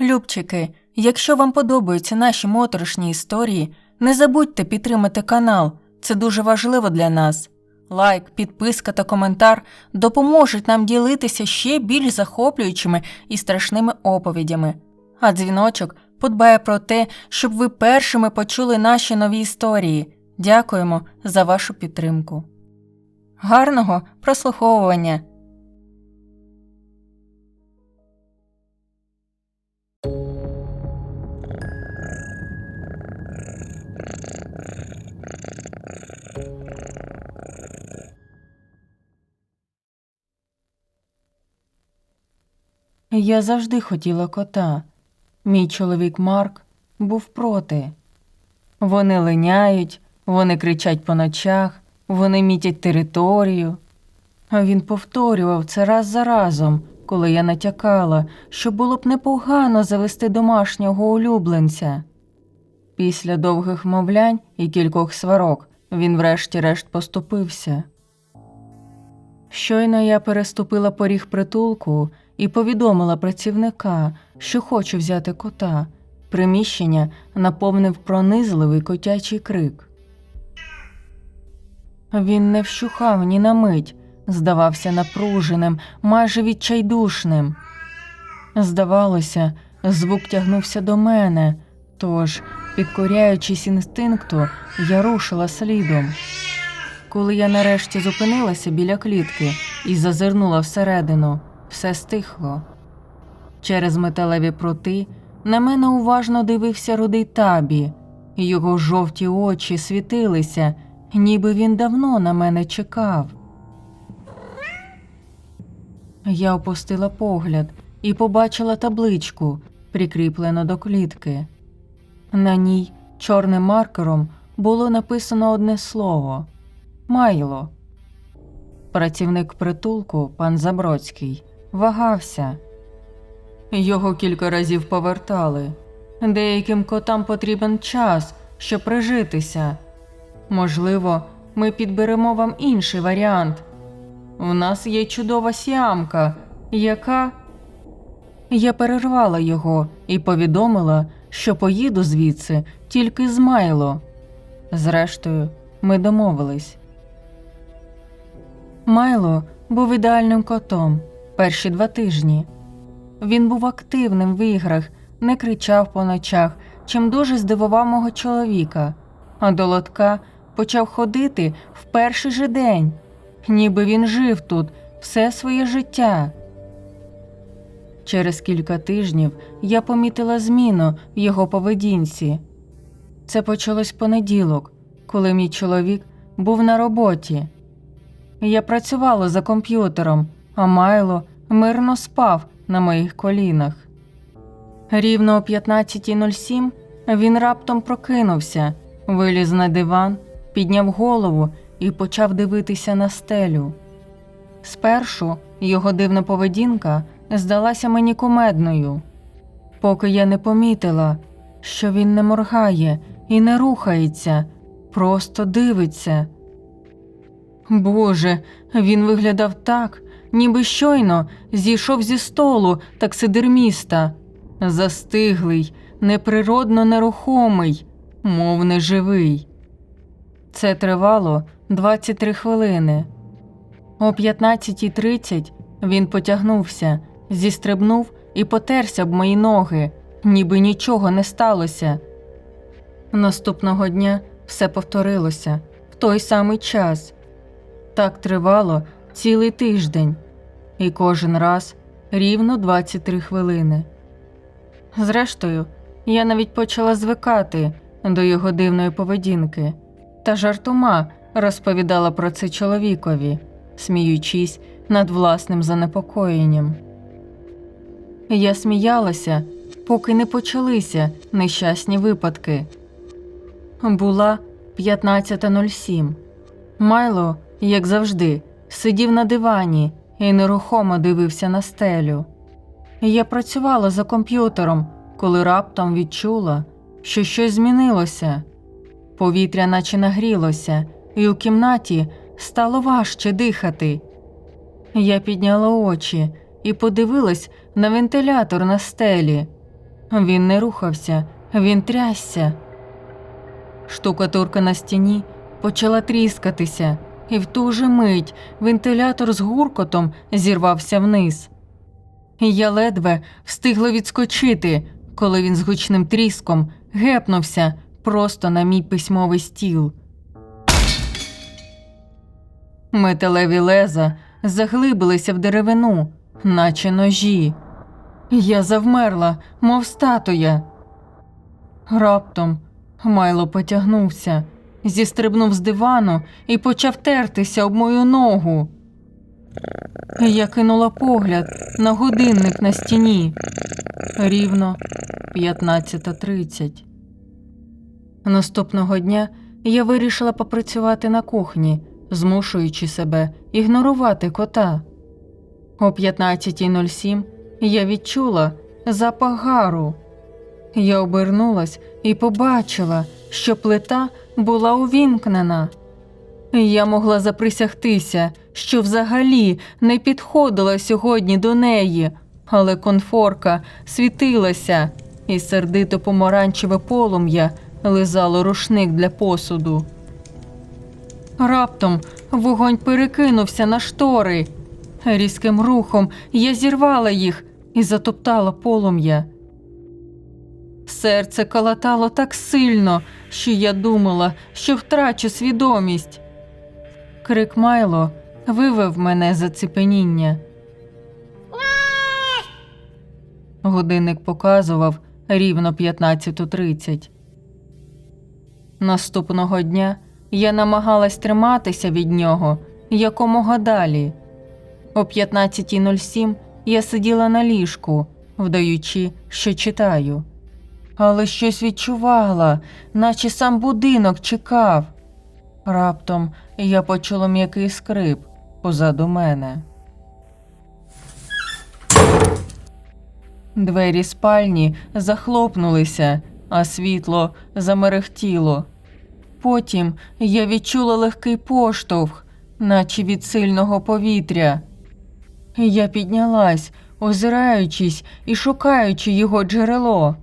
Любчики, якщо вам подобаються наші моторошні історії, не забудьте підтримати канал, це дуже важливо для нас. Лайк, підписка та коментар допоможуть нам ділитися ще більш захоплюючими і страшними оповідями. А дзвіночок подбає про те, щоб ви першими почули наші нові історії. Дякуємо за вашу підтримку. Гарного прослуховування! Я завжди хотіла кота. Мій чоловік Марк був проти. Вони линяють, вони кричать по ночах, вони мітять територію. А він повторював це раз за разом, коли я натякала, що було б непогано завести домашнього улюбленця. Після довгих вмовлянь і кількох сварок він врешті-решт поступився. Щойно я переступила поріг притулку і повідомила працівника, що хочу взяти кота. Приміщення наповнив пронизливий котячий крик. Він не вщухав ні на мить, здавався напруженим, майже відчайдушним. Здавалося, звук тягнувся до мене, тож, підкоряючись інстинкту, я рушила слідом. Коли я нарешті зупинилася біля клітки і зазирнула всередину, все стихло. Через металеві прути на мене уважно дивився рудий табі, його жовті очі світилися, ніби він давно на мене чекав. Я опустила погляд і побачила табличку, прикріплену до клітки. На ній чорним маркером було написано одне слово Майло. Працівник притулку, пан Забродський, вагався. Його кілька разів повертали. Деяким котам потрібен час, щоб прижитися. Можливо, ми підберемо вам інший варіант. У нас є чудова сіамка, яка. Я перервала його і повідомила, що поїду звідси тільки з Майло. Зрештою, ми домовились. Майло був ідеальним котом перші два тижні. Він був активним в іграх, не кричав по ночах, чим дуже здивував мого чоловіка, а до лотка почав ходити в перший же день, ніби він жив тут все своє життя. Через кілька тижнів я помітила зміну в його поведінці. Це почалось понеділок, коли мій чоловік був на роботі. Я працювала за комп'ютером, а Майло мирно спав на моїх колінах. Рівно о 15.07 він раптом прокинувся, виліз на диван, підняв голову і почав дивитися на стелю. Спершу його дивна поведінка здалася мені кумедною, поки я не помітила, що він не моргає і не рухається, просто дивиться. Боже, він виглядав так, ніби щойно зійшов зі столу таксидерміста, застиглий, неприродно нерухомий, мов неживий. Це тривало 23 хвилини. О 15.30 він потягнувся, зістрибнув і потерся об мої ноги, ніби нічого не сталося. Наступного дня все повторилося в той самий час. Так тривало цілий тиждень, і кожен раз рівно 23 хвилини. Зрештою, я навіть почала звикати до його дивної поведінки та жартома розповідала про це чоловікові, сміючись над власним занепокоєнням. Я сміялася, поки не почалися нещасні випадки. Була 15.07. Майло, як завжди, сидів на дивані і нерухомо дивився на стелю. Я працювала за комп'ютером, коли раптом відчула, що щось змінилося. Повітря наче нагрілося, і у кімнаті стало важче дихати. Я підняла очі і подивилась на вентилятор на стелі. Він не рухався, він трясся. Штукатурка на стіні почала тріскатися, і в ту же мить вентилятор з гуркотом зірвався вниз. Я ледве встигла відскочити, коли він з гучним тріском гепнувся просто на мій письмовий стіл. Металеві леза заглибилися в деревину, наче ножі. Я завмерла, мов статуя. Раптом Майло потягнувся, зістрибнув з дивану і почав тертися об мою ногу. Я кинула погляд на годинник на стіні. Рівно 15.30. Наступного дня я вирішила попрацювати на кухні, змушуючи себе ігнорувати кота. О 15.07 я відчула запах гару. Я обернулась і побачила, що плита була увімкнена. Я могла заприсягтися, що взагалі не підходила сьогодні до неї, але конфорка світилася, і сердито помаранчеве полум'я лизало рушник для посуду. Раптом вогонь перекинувся на штори. Різким рухом я зірвала їх і затоптала полум'я. Серце калатало так сильно, що я думала, що втрачу свідомість. Крик Майло вивев мене з заціпеніння. Годинник показував рівно 15.30. Наступного дня я намагалась триматися від нього якомога далі. О 15.07 я сиділа на ліжку, вдаючи, що читаю. Але щось відчувала, наче сам будинок чекав. Раптом я почула м'який скрип позаду мене. Двері спальні захлопнулися, а світло замерехтіло. Потім я відчула легкий поштовх, наче від сильного повітря. Я піднялась, озираючись і шукаючи його джерело.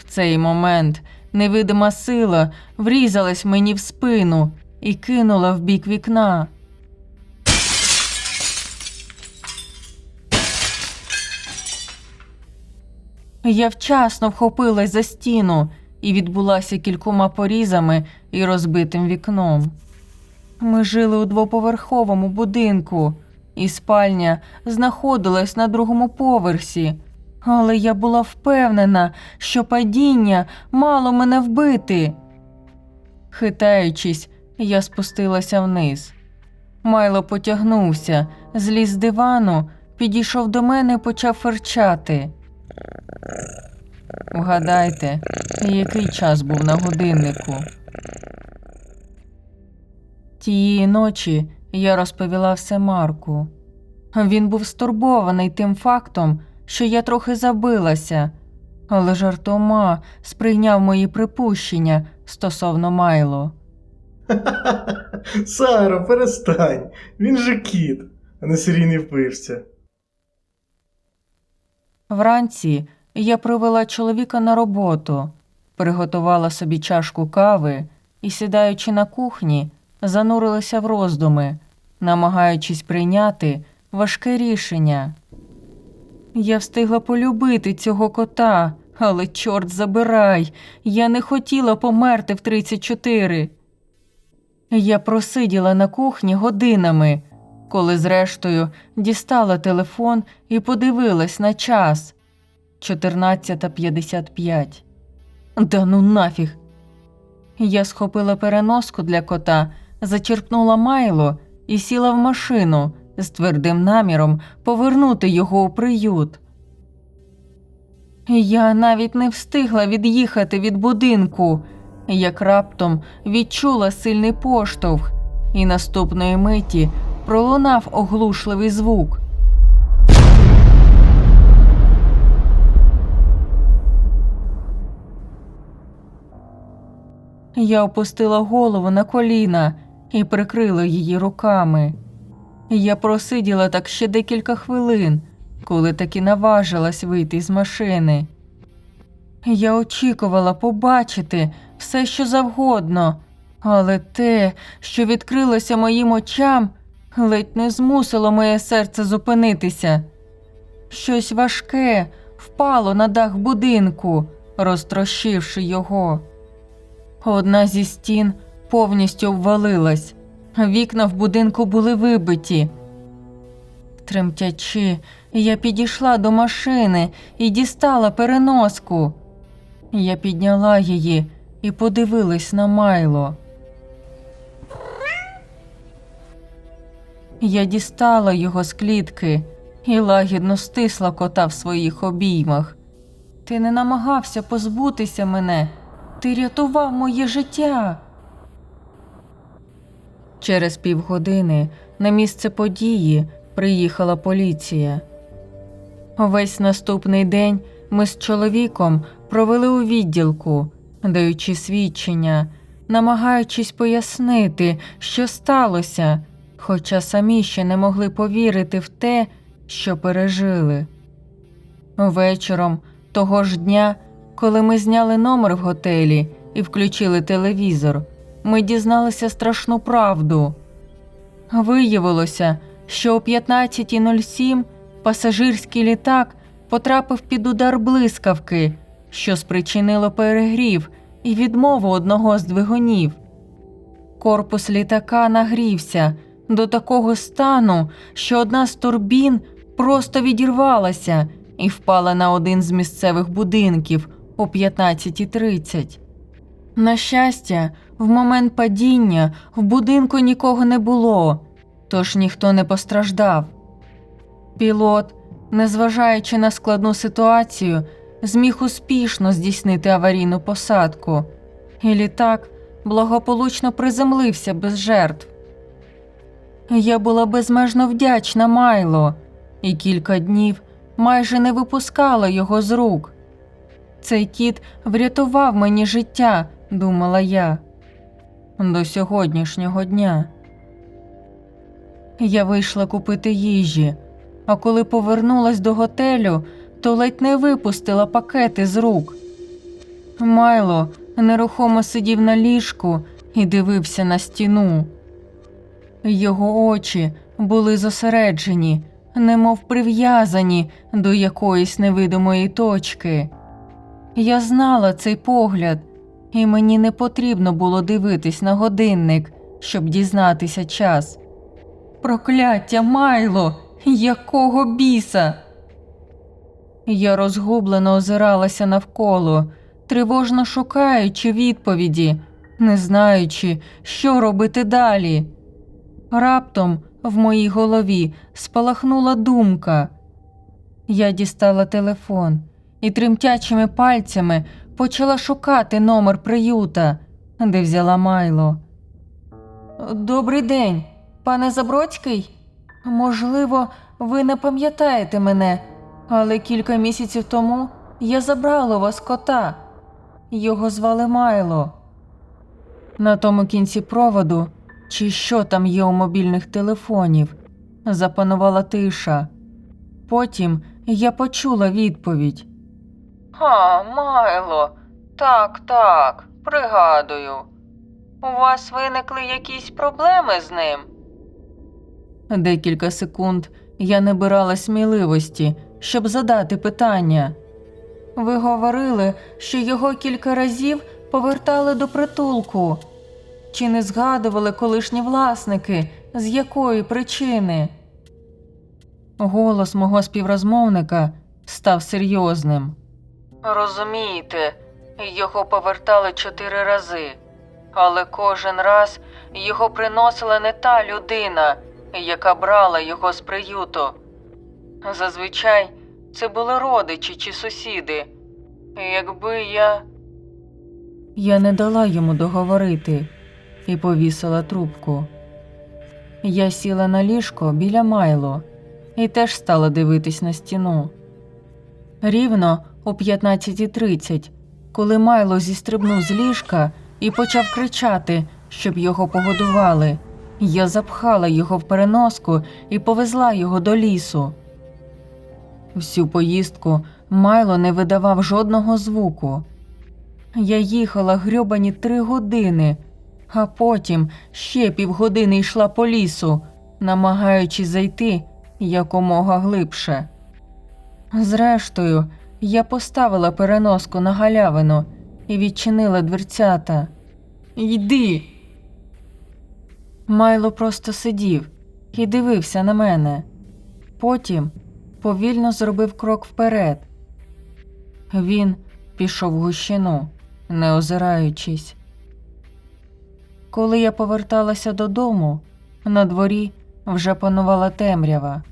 В цей момент невидима сила врізалась мені в спину і кинула в бік вікна. Я вчасно вхопилась за стіну і відбулася кількома порізами і розбитим вікном. Ми жили у двоповерховому будинку, і спальня знаходилась на другому поверсі, але я була впевнена, що падіння мало мене вбити. Хитаючись, я спустилася вниз. Майло потягнувся, зліз з дивану, підійшов до мене і почав ферчати. Вгадайте, який час був на годиннику. Тієї ночі я розповіла все Марку. Він був стурбований тим фактом, що я трохи забилася, але жартома сприйняв мої припущення стосовно Майло. Сара, перестань. Він же кіт, а не серійний вбивця. Вранці я привела чоловіка на роботу, приготувала собі чашку кави і, сідаючи на кухні, занурилася в роздуми, намагаючись прийняти важке рішення. Я встигла полюбити цього кота, але чорт забирай, я не хотіла померти в 34. Я просиділа на кухні годинами, коли, зрештою, дістала телефон і подивилась на час 14.55. Да ну нафіг. Я схопила переноску для кота, зачерпнула майло і сіла в машину з твердим наміром повернути його у приют. Я навіть не встигла від'їхати від будинку, як раптом відчула сильний поштовх, і наступної миті пролунав оглушливий звук. Я опустила голову на коліна і прикрила її руками. Я просиділа так ще декілька хвилин, коли таки наважилась вийти з машини. Я очікувала побачити все, що завгодно, але те, що відкрилося моїм очам, ледь не змусило моє серце зупинитися. Щось важке впало на дах будинку, розтрощивши його. Одна зі стін повністю обвалилась, вікна в будинку були вибиті. Тремтячи, я підійшла до машини і дістала переноску. Я підняла її і подивилась на Майло. Я дістала його з клітки і лагідно стисла кота в своїх обіймах. Ти не намагався позбутися мене, ти рятував моє життя. Через півгодини на місце події приїхала поліція. Весь наступний день ми з чоловіком провели у відділку, даючи свідчення, намагаючись пояснити, що сталося, хоча самі ще не могли повірити в те, що пережили. Вечором того ж дня, коли ми зняли номер в готелі і включили телевізор, ми дізналися страшну правду. Виявилося, що о 15.07 пасажирський літак потрапив під удар блискавки, що спричинило перегрів і відмову одного з двигунів. Корпус літака нагрівся до такого стану, що одна з турбін просто відірвалася і впала на один з місцевих будинків о 15.30. На щастя, в момент падіння в будинку нікого не було, тож ніхто не постраждав. Пілот, незважаючи на складну ситуацію, зміг успішно здійснити аварійну посадку, і літак благополучно приземлився без жертв. Я була безмежно вдячна Майло і кілька днів майже не випускала його з рук. Цей кіт врятував мені життя, думала я, до сьогоднішнього дня. Я вийшла купити їжі, а коли повернулась до готелю, то ледь не випустила пакети з рук. Майло нерухомо сидів на ліжку і дивився на стіну. Його очі були зосереджені, немов прив'язані до якоїсь невидимої точки. Я знала цей погляд, і мені не потрібно було дивитись на годинник, щоб дізнатися час. Прокляття Майло, якого біса? Я розгублено озиралася навколо, тривожно шукаючи відповіді, не знаючи, що робити далі. Раптом в моїй голові спалахнула думка. Я дістала телефон і тремтячими пальцями почала шукати номер приюта, де взяла Майло. Добрий день, пане Забродський. Можливо, ви не пам'ятаєте мене, але кілька місяців тому я забрала вас кота. Його звали Майло. На тому кінці проводу, чи що там є у мобільних телефонів, запанувала тиша. Потім я почула відповідь. А, Майло, так, так, пригадую. У вас виникли якісь проблеми з ним? Декілька секунд я не бирала сміливості, щоб задати питання. Ви говорили, що його кілька разів повертали до притулку. Чи не згадували колишні власники, з якої причини? Голос мого співрозмовника став серйозним. Розумієте, його повертали чотири рази, але кожен раз його приносила не та людина, яка брала його з приюту. Зазвичай це були родичі чи сусіди. Якби я. Я не дала йому договорити і повісила трубку. Я сіла на ліжко біля Майло і теж стала дивитись на стіну. Рівно о 15.30, коли Майло зістрибнув з ліжка і почав кричати, щоб його погодували, я запхала його в переноску і повезла його до лісу. Всю поїздку Майло не видавав жодного звуку. Я їхала грьобані три години, а потім ще півгодини йшла по лісу, намагаючись зайти якомога глибше. Зрештою, я поставила переноску на галявину і відчинила дверцята. Йди. Майло просто сидів і дивився на мене. Потім повільно зробив крок вперед. Він пішов в гущину, не озираючись. Коли я поверталася додому, на дворі вже панувала темрява.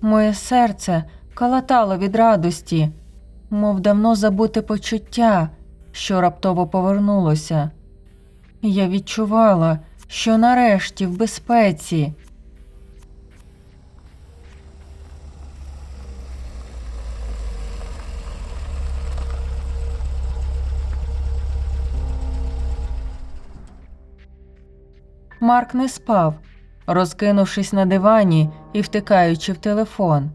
Моє серце калатало від радості, мов давно забуте почуття, що раптово повернулося. Я відчувала, що нарешті в безпеці. Марк не спав, розкинувшись на дивані і втикаючи в телефон.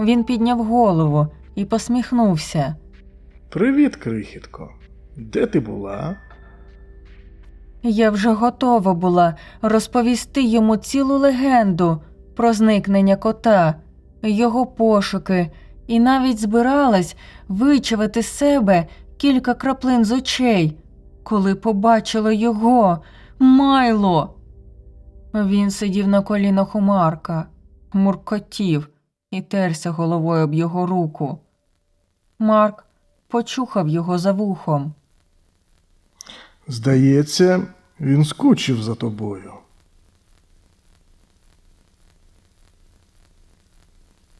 Він підняв голову і посміхнувся. Привіт, крихітко. Де ти була? Я вже готова була розповісти йому цілу легенду про зникнення кота, його пошуки, і навіть збиралась вичавити з себе кілька краплин з очей, коли побачила його, Майло. Він сидів на колінах у Марка, муркотів і терся головою об його руку. Марк почухав його за вухом. Здається, він скучив за тобою.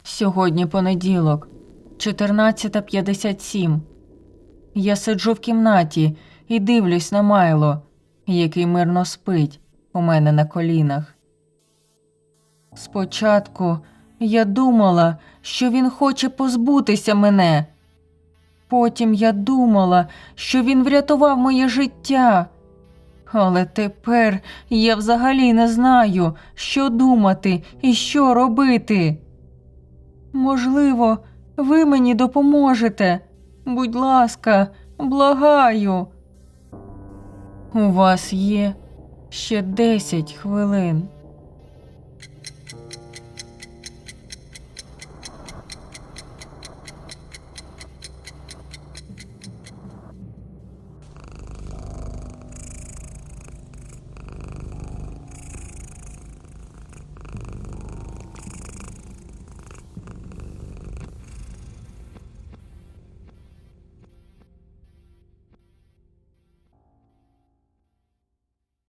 Сьогодні понеділок, 14.57. Я сиджу в кімнаті і дивлюсь на Майло, який мирно спить у мене на колінах. Спочатку я думала, що він хоче позбутися мене. Потім я думала, що він врятував моє життя. Але тепер я взагалі не знаю, що думати і що робити. Можливо, ви мені допоможете. Будь ласка, благаю. У вас є ще 10 хвилин.